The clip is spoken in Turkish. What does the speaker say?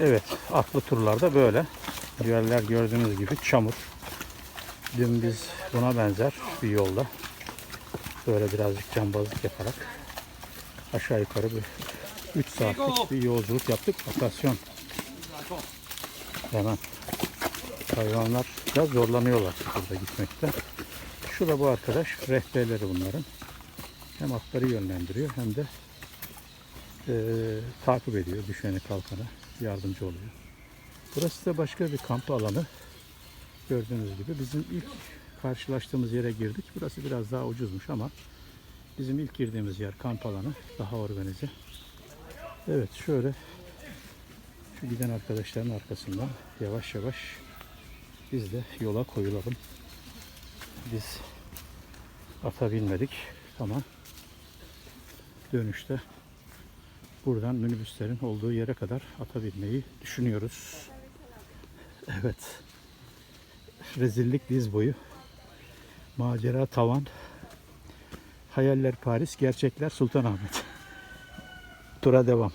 Evet, atlı turlarda böyle. Yerler gördüğünüz gibi çamur. Dün biz buna benzer bir yolda böyle birazcık cambazlık yaparak aşağı yukarı bir 3 saatlik bir yolculuk yaptık. Atasyon. Hemen hayvanlar biraz zorlanıyorlar burada gitmekte. Şu da bu arkadaş rehberleri bunların. Hem atları yönlendiriyor hem de eee, takip ediyor düşeni kalkana yardımcı oluyor. Burası da başka bir kamp alanı. Gördüğünüz gibi bizim ilk karşılaştığımız yere girdik. Burası biraz daha ucuzmuş ama bizim ilk girdiğimiz yer kamp alanı daha organize. Evet şöyle şu giden arkadaşların arkasından yavaş yavaş biz de yola koyulalım. Biz ata binmedik ama dönüşte buradan minibüslerin olduğu yere kadar ata binmeyi düşünüyoruz. Evet. Rezillik diz boyu. Macera tavan. Hayaller Paris, gerçekler Sultanahmet. Tura devam.